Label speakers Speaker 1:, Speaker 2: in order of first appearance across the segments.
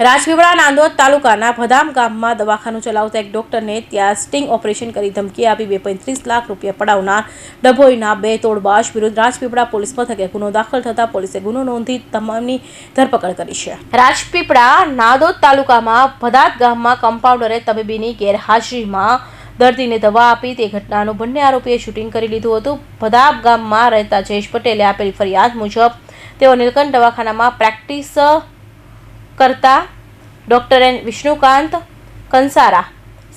Speaker 1: રાજપીપળા નાંદોદ તાલુકાના ભદામ ગામમાં દવાખાનું ચલાવતા એક ડોક્ટરને ત્યાં સ્ટિંગ ઓપરેશન કરી ધમકી આપી બે પૈત્રીસ લાખ રૂપિયા પડાવનાર ડભોઈના બે તોડબાજ વિરુદ્ધ રાજપીપળા પોલીસ મથકે ગુનો દાખલ થતા પોલીસે ગુનો નોંધી તમામની ધરપકડ કરી છે. રાજપીપળા નાંદોદ તાલુકામાં ભદાત ગામમાં કમ્પાઉન્ડરે તબીબીની ગેરહાજરીમાં દર્દીને દવા આપી તે ઘટનાનું બંને આરોપીએ શૂટિંગ કરી લીધું હતું. ભદાબ ગામમાં રહેતા જયેશ પટેલે આપેલી ફરિયાદ મુજબ તેઓ નીલકંઠ દવાખાનામાં પ્રેક્ટિસ કરતા ડૉક્ટર એન વિષ્ણુકાંત કંસારા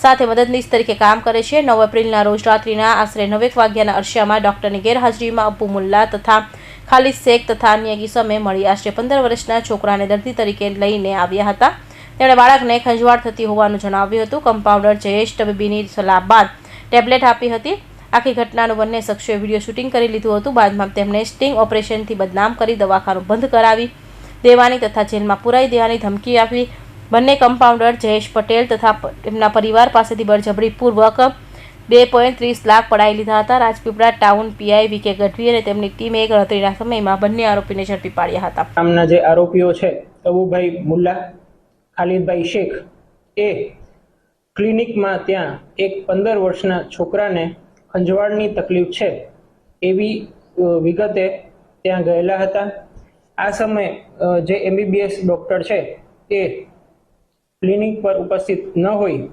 Speaker 1: સાથે મદદનીશ તરીકે કામ કરે છે. નવ એપ્રિલના રોજ રાત્રિના આશરે નવેક વાગ્યાના અરસામાં ડૉક્ટરની ગેરહાજરીમાં અબ્બુ મુલ્લા તથા ખાલિદ શેખ તથા અન્ય કિસમે મળી. આશરે પંદર વર્ષના છોકરાને દર્દી તરીકે લઈને આવ્યા હતા. તેમણે બાળકને ખંજવાળ થતી હોવાનું જણાવ્યું હતું. કમ્પાઉન્ડર જયેશ તબીબીની સલાહ બાદ ટેબ્લેટ આપી હતી. આખી ઘટનાનું બંને શખ્સોએ વીડિયો શૂટિંગ કરી લીધું હતું. બાદમાં તેમને સ્ટિંગ ઓપરેશનથી બદનામ કરી દવાખાનું બંધ કરાવી દેવાની તથા જેલમાં પુરાઈ દેવાની ધમકી આપી. બંને કમ્પાઉન્ડર જયેશ પટેલ તથા તેમના પરિવાર પાસેથી બળજબરીપૂર્વક બે પોઈન્ટ ત્રીસ લાખ પડાવી લીધા હતા. રાજપીપળા ટાઉન પીઆઈ વી કે ગઢવી અને તેમની ટીમે એક રાત્રિના સમયમાં બંને આરોપીને ઝડપી પાડ્યા હતા.
Speaker 2: આમના જે આરોપીઓ છે, તબુભાઈ મુલ્લા, ખાલિદભાઈ શેખ, એ ક્લિનિકમાં ત્યાં એક પંદર વર્ષના છોકરાને ખંજવાળની તકલીફ છે એવી વિગતે ત્યાં ગયેલા હતા. આ સમયે જે એમબીબીએસ ડૉક્ટર છે, એ ક્લિનિક પર ઉપસ્થિત ન હોય,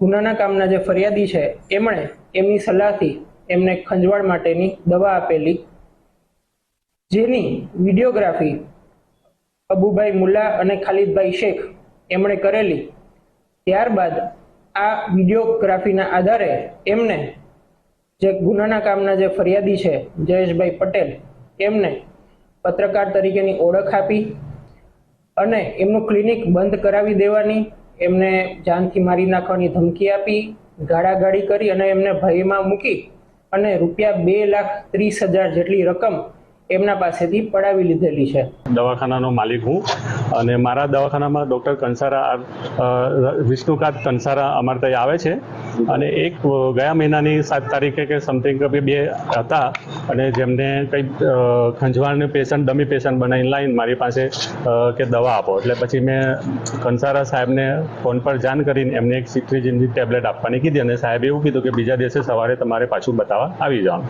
Speaker 2: ગુનાના કામના જે ફરિયાદી છે, એમણે એમની સલાહથી એમને ખંજવાળ માટેની દવા આપેલી. જેની વિડીયોગ્રાફી અબુભાઈ મુલ્લા અને ખાલિદભાઈ શેખ એમણે કરેલી. ત્યારબાદ આ વિડીયોગ્રાફીના આધારે એમને જે ગુનાના કામના જે ફરિયાદી છે, જયેશભાઈ પટેલ, એમને પત્રકાર તરીકેની ઓળખ આપી અને એમનું ક્લિનિક બંધ કરાવી દેવાની, એમને જાનથી મારી નાખવાની ધમકી આપી, ગાળાગાળી કરી અને એમને ભયમાં મૂકી અને રૂપિયા બે લાખ ત્રીસ હજાર જેટલી રકમ એમના પાસેથી પડાવી લીધેલી છે.
Speaker 3: દવાખાનાનો માલિક હું અને મારા દવાખાનામાં ડૉક્ટર કંસારા વિષ્ણુકાંત કંસારા અમારે ત્યાં આવે છે અને એક ગયા મહિનાની સાત તારીખે કે સમથિંગ બે હતા અને જેમને કંઈ અ, ખંજવાળનું પેશન્ટ ડમી પેશન્ટ બનાવીને લાવીને મારી પાસે કે દવા આપો. એટલે પછી મેં કંસારા સાહેબને ફોન પર જાણ કરીને એમને એક સિટ્રીજિનની ટેબ્લેટ આપવાની કીધી અને સાહેબે એવું કીધું કે બીજા દિવસે સવારે તમારે પાછું બતાવવા આવી જવાનું.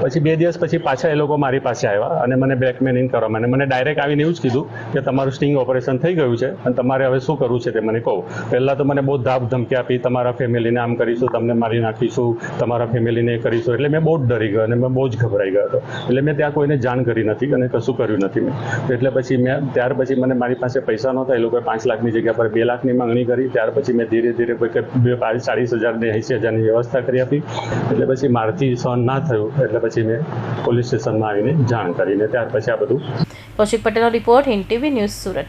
Speaker 3: પછી બે દિવસ પછી પાછા એ લોકો મારી પાસે આવ્યા. અને મને બ્લેકમેલિંગ કરવા મને મને ડાયરેક્ટ આવીને એવું જ કીધું કે તમારું સ્ટિંગ ઓપરેશન થઈ ગયું છે અને તમારે હવે શું કરવું છે તે મને કહો. પહેલાં તો મને બહુ ધાપ ધમકી આપી, તમારા ફેમિલીને આમ કરીશું, તમને મારી નાખીશું, તમારા ફેમિલીને કરીશું. એટલે મેં બહુ જ ડરી ગયો અને મેં બહુ જ ગભરાઈ ગયો હતો. એટલે મેં ત્યાં કોઈને જાણ કરી નથી અને કશું કર્યું નથી મેં. એટલે પછી મેં, ત્યાર પછી મને મારી પાસે પૈસા નહોતા, એ લોકોએ પાંચ લાખની જગ્યા પર બે લાખની માંગણી કરી. ત્યાર પછી મેં ધીરે ધીરે કોઈ ચાળીસ હજારની એંસી હજારની વ્યવસ્થા કરી આપી. એટલે પછી મારથી સહન ના થયું. એટલે પછી મેં પોલીસ સ્ટેશનમાં આવીને જાણ કરીને ત્યાર પછી આ બધું.
Speaker 1: કૌશિક પટેલનો રિપોર્ટ ટીવી ન્યૂઝ સુરત.